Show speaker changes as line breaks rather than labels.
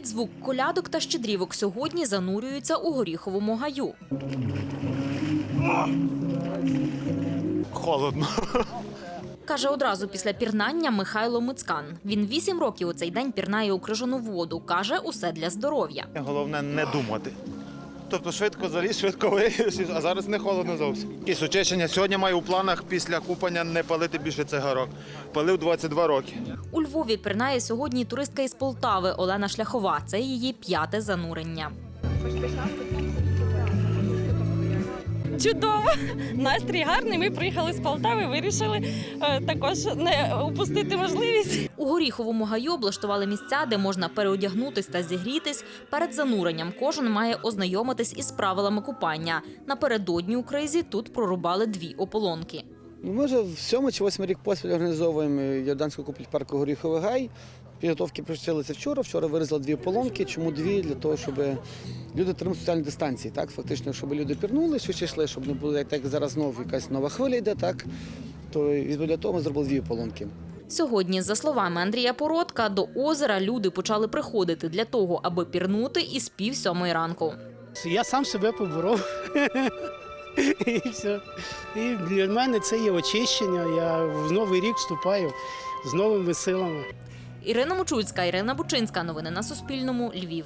Під звук колядок та щедрівок сьогодні занурюються у горіховому гаю.
Холодно.
Каже одразу після пірнання Михайло Мицкан. Він вісім років у цей день пірнає у крижану воду. Каже, усе для здоров'я.
Головне не думати. Тобто швидко заліз, швидко вийшов, а зараз не холодно зовсім. Якісь очищення. Сьогодні маю у планах після купання не палити більше цигарок. Палив 22 роки.
У Львові пірнає сьогодні туристка із Полтави Олена Шляхова. Це її п'яте занурення.
Чудово! Настрій гарний. Ми приїхали з Полтави, вирішили е, також не упустити можливість.
У горіховому гаю облаштували місця, де можна переодягнутись та зігрітись. Перед зануренням кожен має ознайомитись із правилами купання. Напередодні у кризі тут прорубали дві ополонки.
Ну, Ми вже в сьомий чи восьмий рік поспіль організовуємо Йорданську купель парку Горіховий гай. Підготовки почалися вчора. Вчора вирізали дві поломки. Чому дві? Для того, щоб люди тримали соціальні дистанції. Так? Фактично, щоб люди пірнули, швидше йшли, щоб не було, як так зараз знову якась нова хвиля йде, так? То відповідно для того ми зробили дві поломки.
Сьогодні, за словами Андрія Породка, до озера люди почали приходити для того, аби пірнути із пів сьомої ранку.
Я сам себе поборов. І все. І для мене це є очищення. Я в новий рік вступаю з новими силами.
Ірина Мочульська, Ірина Бучинська. Новини на Суспільному. Львів.